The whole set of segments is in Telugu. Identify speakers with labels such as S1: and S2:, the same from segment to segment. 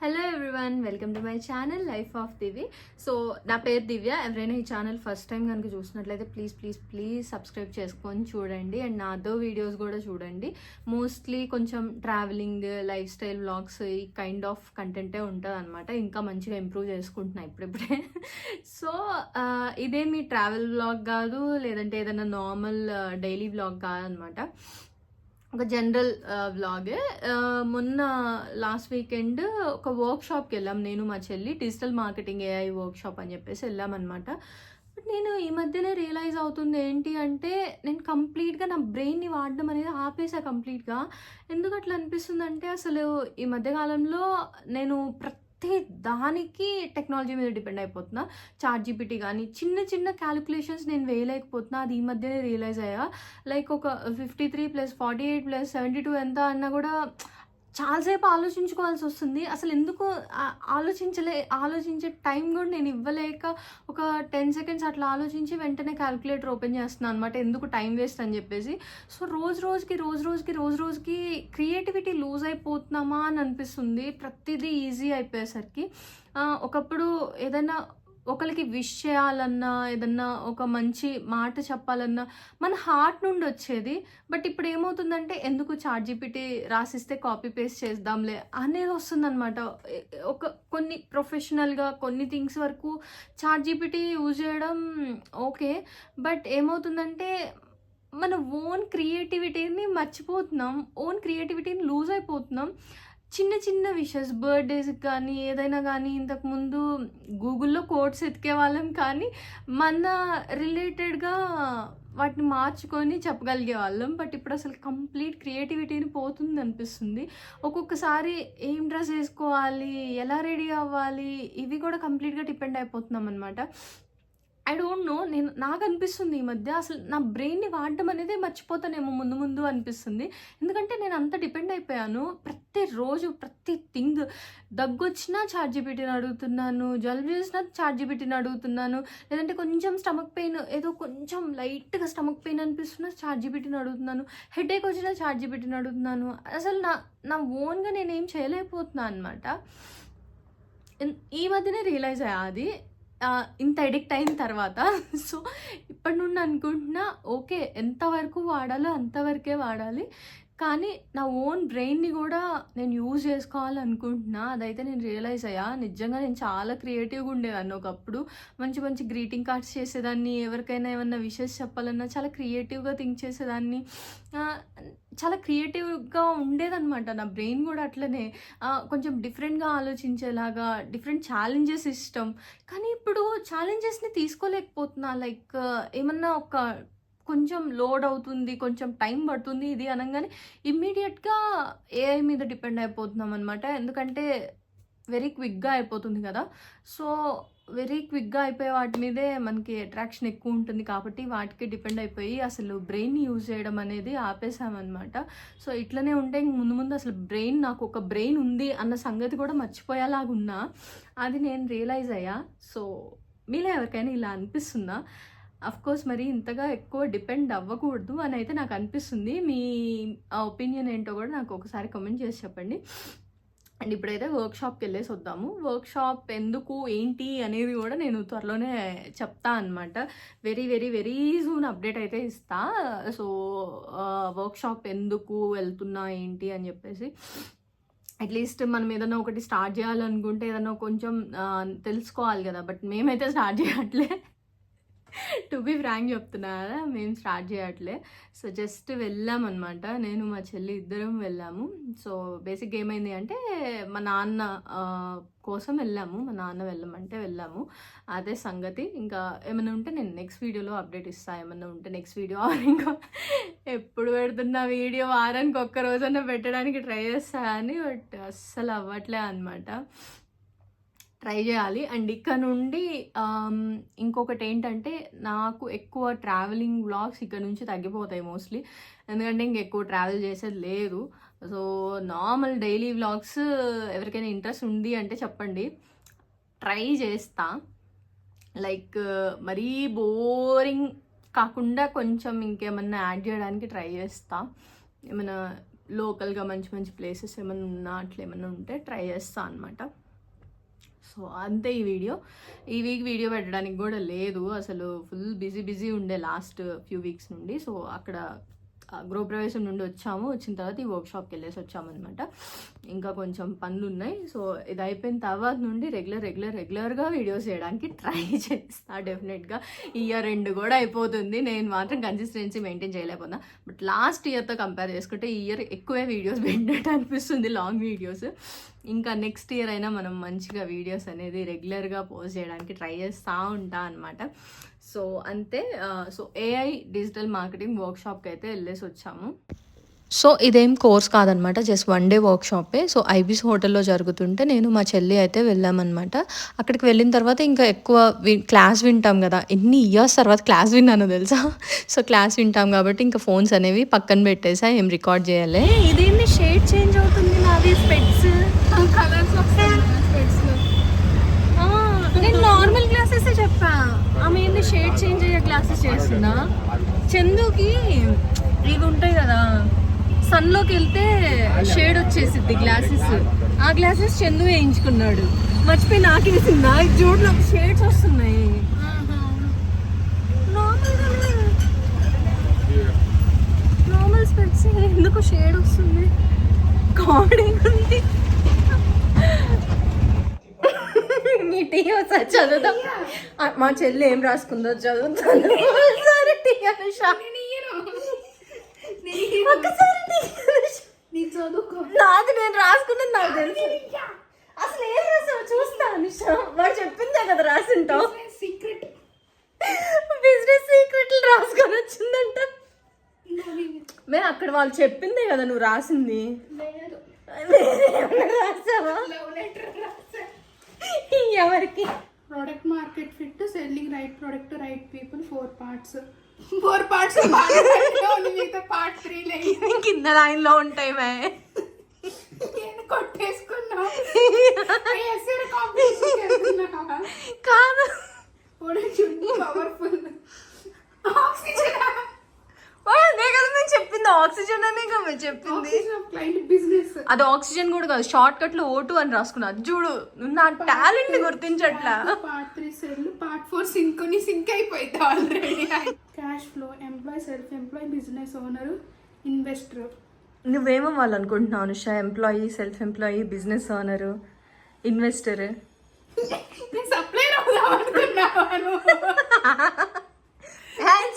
S1: Hello everyone welcome to my channel life of Divi so నా పేరు దివ్య. ఎవరైనా ఈ ఛానల్ ఫస్ట్ టైం కనుక చూసినట్లయితే ప్లీజ్ ప్లీజ్ ప్లీజ్ సబ్స్క్రైబ్ చేసుకొని చూడండి. అండ్ నా అదో వీడియోస్ కూడా చూడండి. మోస్ట్లీ కొంచెం ట్రావెలింగ్ లైఫ్ స్టైల్ వ్లాగ్స్ ఈ కైండ్ ఆఫ్ కంటెంటే ఉంటుంది అనమాట ఇంకా మంచిగా ఇంప్రూవ్ చేసుకుంటున్నా ఇప్పుడిప్పుడే. సో ఇదే మీ ట్రావెల్ వ్లాగ్ కాదు లేదంటే ఏదైనా నార్మల్ డైలీ వ్లాగ్ కాదనమాట ఒక జనరల్ వ్లాగే uh, uh, మొన్న లాస్ట్ వీకెండ్ ఒక వర్క్ షాప్కి వెళ్ళాం నేను మా చెల్లి digital marketing AI workshop అని చెప్పేసి వెళ్ళామన్నమాట బట్ నేను ఈ మధ్యనే రియలైజ్ అవుతుంది ఏంటి అంటే నేను కంప్లీట్గా నా బ్రెయిన్ని వాడడం అనేది ఆపేసా కంప్లీట్గా ఎందుకు అట్లా అనిపిస్తుంది అంటే అసలు ఈ మధ్యకాలంలో నేను ప్రతి దానికి టెక్నాలజీ మీద డిపెండ్ అయిపోతున్నా. చార్ట్ జీపీటీ కానీ చిన్న చిన్న క్యాలిక్యులేషన్స్ నేను వేయలేకపోతున్నా. అది ఈ మధ్యనే రియలైజ్ అయ్యా. లైక్ ఒక fifty three plus forty eight plus seventy two ఎంత అన్నా కూడా చాలాసేపు ఆలోచించుకోవాల్సి వస్తుంది. అసలు ఎందుకు ఆలోచించలే ఆలోచించే టైం కూడా నేను ఇవ్వలేక ఒక టెన్ సెకండ్స్ అట్లా ఆలోచించి వెంటనే క్యాలిక్యులేటర్ ఓపెన్ చేస్తున్నాను అనమాట ఎందుకు టైం వేస్ట్ అని చెప్పేసి. సో రోజు రోజుకి రోజు రోజుకి రోజు రోజుకి క్రియేటివిటీ లూజ్ అయిపోతున్నామా అని అనిపిస్తుంది. ప్రతిదీ ఈజీ అయిపోయేసరికి. ఒకప్పుడు ఏదైనా ఒకరికి విష్ చేయాలన్నా ఏదన్నా ఒక మంచి మాట చెప్పాలన్నా మన హార్ట్ నుండి వచ్చేది. బట్ ఇప్పుడు ఏమవుతుందంటే ఎందుకు చార్ట్ జీపీటీ రాసిస్తే కాపీ పేస్ట్ చేద్దాంలే అనేది వస్తుందన్నమాట. ఒక కొన్ని ప్రొఫెషనల్గా కొన్ని థింగ్స్ వరకు చార్ట్ జీపీటీ యూజ్ చేయడం ఓకే. బట్ ఏమవుతుందంటే మన ఓన్ క్రియేటివిటీని మర్చిపోతున్నాం. ఓన్ క్రియేటివిటీని లూజ్ అయిపోతున్నాం. చిన్న చిన్న విషయస్ బర్త్డేస్కి కానీ ఏదైనా కానీ ఇంతకుముందు గూగుల్లో కోడ్స్ ఎతికే వాళ్ళం కానీ మన రిలేటెడ్గా వాటిని మార్చుకొని చెప్పగలిగే వాళ్ళం. బట్ ఇప్పుడు అసలు కంప్లీట్ క్రియేటివిటీని పోతుంది అనిపిస్తుంది. ఒక్కొక్కసారి ఏం డ్రెస్ వేసుకోవాలి ఎలా రెడీ అవ్వాలి ఇవి కూడా కంప్లీట్గా డిపెండ్ అయిపోతున్నాం అనమాట ఐ డోంట్ నో నేను నాకు అనిపిస్తుంది ఈ మధ్య. అసలు నా బ్రెయిన్ని వాడడం అనేది మర్చిపోతానేమో ముందు ముందు అనిపిస్తుంది. ఎందుకంటే నేను అంత డిపెండ్ అయిపోయాను. ప్రతిరోజు ప్రతి థింగ్ దగ్గొచ్చినా చార్జ్ పెట్టిన అడుగుతున్నాను. జలుబు చేసినా చార్ట్ జీపీటీని అడుగుతున్నాను. లేదంటే కొంచెం స్టమక్ పెయిన్ ఏదో కొంచెం లైట్గా స్టమక్ పెయిన్ అనిపిస్తున్నా చార్ట్ పెట్టిన అడుగుతున్నాను. హెడేక్ వచ్చినా చార్జ్ జీపీటీని అడుగుతున్నాను. అసలు నా నా ఓన్గా నేనేం చేయలేకపోతున్నాను అనమాట ఈ మధ్యనే రియలైజ్ అయ్యా అది. ఇంత ఎడిక్ట్ అయిన తర్వాత సో ఇప్పటి నుండి అనుకుంటున్నా ఓకే ఎంతవరకు వాడాలో అంతవరకే వాడాలి. కానీ నా ఓన్ బ్రెయిన్ని కూడా నేను యూజ్ చేసుకోవాలనుకుంటున్నా. అదైతే నేను రియలైజ్ అయ్యా. నిజంగా నేను చాలా క్రియేటివ్గా ఉండేదాన్ని ఒకప్పుడు. మంచి మంచి గ్రీటింగ్ కార్డ్స్ చేసేదాన్ని. ఎవరికైనా ఏమన్నా విషెస్ చెప్పాలన్నా చాలా క్రియేటివ్గా థింక్ చేసేదాన్ని. చాలా క్రియేటివ్గా ఉండేదన్నమాట నా బ్రెయిన్ కూడా అట్లనే. కొంచెం డిఫరెంట్గా ఆలోచించేలాగా డిఫరెంట్ ఛాలెంజెస్ ఇష్టం. కానీ ఇప్పుడు ఛాలెంజెస్ని తీసుకోలేకపోతున్నా. లైక్ ఏమన్నా ఒక కొంచెం లోడ్ అవుతుంది కొంచెం టైం పడుతుంది ఇది అనగానే ఇమ్మీడియట్గా ఏఐ మీద డిపెండ్ అయిపోతున్నాం అనమాట ఎందుకంటే వెరీ క్విక్గా అయిపోతుంది కదా. సో వెరీ క్విక్గా అయిపోయే వాటి మీదే మనకి అట్రాక్షన్ ఎక్కువ ఉంటుంది కాబట్టి వాటికి డిపెండ్ అయిపోయి అసలు బ్రెయిన్ యూజ్ చేయడం అనేది ఆపేసామన్నమాట సో ఇట్లనే ఉంటే ఇంక ముందు ముందు అసలు బ్రెయిన్ నాకు ఒక బ్రెయిన్ ఉంది అన్న సంగతి కూడా మర్చిపోయేలాగున్నా. అది నేను రియలైజ్ అయ్యా. సో మీలో ఎవరికైనా ఇలా అనిపిస్తుందా? అఫ్ కోర్స్ మరి ఇంతగా ఎక్కువ డిపెండ్ అవ్వకూడదు అని అయితే నాకు అనిపిస్తుంది. మీ ఒపీనియన్ ఏంటో కూడా నాకు ఒకసారి కమెంట్ చేసి చెప్పండి. అండ్ ఇప్పుడైతే వర్క్ షాప్కి వెళ్ళేసి వద్దాము. వర్క్ షాప్ ఎందుకు ఏంటి అనేది కూడా నేను త్వరలోనే చెప్తా అనమాట very very very soon update అయితే ఇస్తా. సో వర్క్షాప్ ఎందుకు వెళ్తున్నా ఏంటి అని చెప్పేసి. అట్లీస్ట్ మనం ఏదైనా ఒకటి స్టార్ట్ చేయాలనుకుంటే ఏదైనా కొంచెం తెలుసుకోవాలి కదా. బట్ మేమైతే స్టార్ట్ చేయట్లే. టు బి ఫ్రాంక్ చెప్తున్నా కదా మేము స్టార్ట్ చేయట్లే. సో జస్ట్ వెళ్ళాం అనమాట నేను మా చెల్లి ఇద్దరం వెళ్ళాము. సో బేసిక్ ఏమైంది అంటే మా నాన్న కోసం వెళ్ళాము. మా నాన్న వెళ్ళమంటే వెళ్ళాము. అదే సంగతి. ఇంకా ఏమైనా ఉంటే నేను నెక్స్ట్ వీడియోలో అప్డేట్ ఇస్తాను ఏమైనా ఉంటే నెక్స్ట్ వీడియో ఇంకా ఎప్పుడు పెడుతున్న వీడియో వారానికి ఒక్క రోజన్నా పెట్టడానికి ట్రై చేస్తా అని బట్ అస్సలు అవ్వట్లే అనమాట ట్రై చేయాలి. అండ్ ఇక్కడ నుండి ఇంకొకటి ఏంటంటే నాకు ఎక్కువ ట్రావెలింగ్ వ్లాగ్స్ ఇక్కడ నుంచి తగ్గిపోతాయి మోస్ట్లీ ఎందుకంటే ఇంక ఎక్కువ ట్రావెల్ చేసేది లేదు. సో నార్మల్ డైలీ వ్లాగ్స్ ఎవరికైనా ఇంట్రెస్ట్ ఉంది అంటే చెప్పండి. ట్రై చేస్తా. లైక్ మరీ బోరింగ్ కాకుండా కొంచెం ఇంకేమన్నా యాడ్ చేయడానికి ట్రై చేస్తా. ఏమైనా లోకల్గా మంచి మంచి ప్లేసెస్ ఏమైనా ఉన్నా అట్లా ఏమైనా ఉంటే ట్రై చేస్తా అనమాట సో అంతే ఈ వీడియో. ఈ వీక్ వీడియో పెట్టడానికి కూడా లేదు. అసలు ఫుల్ బిజీ బిజీ ఉండే లాస్ట్ ఫ్యూ వీక్స్ నుండి. సో అక్కడ గృహప్రవేశం నుండి వచ్చాము. వచ్చిన తర్వాత ఈ వర్క్షాప్కి వెళ్ళేసి వచ్చామన్నమాట. ఇంకా కొంచెం పనులు ఉన్నాయి సో ఇది అయిపోయిన తర్వాత నుండి రెగ్యులర్ రెగ్యులర్ రెగ్యులర్గా వీడియోస్ చేయడానికి ట్రై చేస్తా డెఫినెట్గా ఇయర్ ఎండ్ కూడా అయిపోతుంది. నేను మాత్రం కన్సిస్టెన్సీ మెయింటైన్ చేయలేకపోతున్నా. బట్ లాస్ట్ ఇయర్తో కంపేర్ చేసుకుంటే ఈ ఇయర్ ఎక్కువే వీడియోస్ పెట్టినట్టు అనిపిస్తుంది. లాంగ్ వీడియోస్ ఇంకా నెక్స్ట్ ఇయర్ అయినా మనం మంచిగా వీడియోస్ అనేది రెగ్యులర్గా పోస్ట్ చేయడానికి ట్రై చేస్తూ ఉంటా అనమాట సో అంతే సో ఏఐ డిజిటల్ మార్కెటింగ్ వర్క్షాప్కి అయితే వెళ్ళేసి వచ్చాము. సో ఇదేం కోర్స్ కాదనమాట జస్ట్ వన్ డే వర్క్ షాపే సో ఐబీస్ హోటల్లో జరుగుతుంటే నేను మా చెల్లి అయితే వెళ్ళామన్నమాట. అక్కడికి వెళ్ళిన తర్వాత ఇంకా ఎక్కువ క్లాస్ వింటాం కదా. ఎన్ని ఇయర్స్ తర్వాత క్లాస్ విన్నానో తెలుసా? సో క్లాస్ వింటాం కాబట్టి ఇంకా ఫోన్స్ అనేవి పక్కన పెట్టేసా ఏం రికార్డ్ చేయాలి? ఇదేంది షేడ్ చేంజ్ అవుతుంది నాది స్పెట్స్
S2: కలర్స్ వస్తాయి
S1: నేను నార్మల్ గ్లాసెస్ చెప్పా. ఆమె ఏంది షేడ్ చేంజ్ అయ్యే గ్లాసెస్ చేస్తుందా? చందుకి ఇవి ఉంటాయి కదా సన్లోకి వెళ్తే షేడ్ వచ్చేసిద్ది గ్లాసెస్ ఆ గ్లాసెస్ చందు వేయించుకున్నాడు. మర్చిపోయి నాకు వేసిందా చూడు నాకు షేడ్స్ వస్తున్నాయి. నార్మల్ స్పెట్స్ ఎందుకు షేడ్ వస్తుంది? కామెడీ ఉంది నీ టీ ఒకసారి చదువుదాం మా చెల్లి ఏం రాసుకుందో చదువుతాను ఒకసారి టీ అనుష నాది నేను రాసుకున్నది నాకు తెలుసు. అసలు ఏం రాసావు? చూస్తా అనుష వాడు చెప్పిందే కదా రాసింటావు
S2: సీక్రెట్
S1: బిజినెస్ సీక్రెట్లు రాసుకొని వచ్చిందంట. మేము అక్కడ వాళ్ళు చెప్పిందే కదా నువ్వు రాసింది. రాసావా? ఎవరికి?
S2: Product market fit selling right product right people four parts. Four parts మిగతా పార్ట్ త్రీ లేదు
S1: కింద లైన్లో ఉంటాయి మే
S2: నేను కొట్టేసుకున్నా. ఎస్ఆర్ కాంపిటీషన్
S1: కాదు.
S2: పవర్ఫుల్ ఆక్సిజన్
S1: వాడు అదే కదా మేము చెప్పింది ఆక్సిజన్ అనే కదా చెప్పింది.
S2: బిజినెస్.
S1: అది ఆక్సిజన్ కూడా కాదు షార్ట్ కట్లో ఓటు అని రాసుకున్నా. అది చూడు నా talent గుర్తించట్లా.
S2: Part three sell part four సింక్ని sync అయిపోయింది already cash flow employee self employee business owner investor
S1: నువ్వేమో వాళ్ళు అనుకుంటున్నావు Anusha employee self employee business owner investor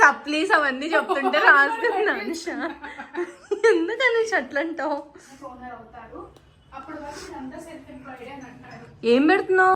S1: supplies అవన్నీ చెప్తుంటే రాస్తున్నా అనుష. ఎందుకు అనుష అట్లా అంటావు ఏం పెడుతున్నావు?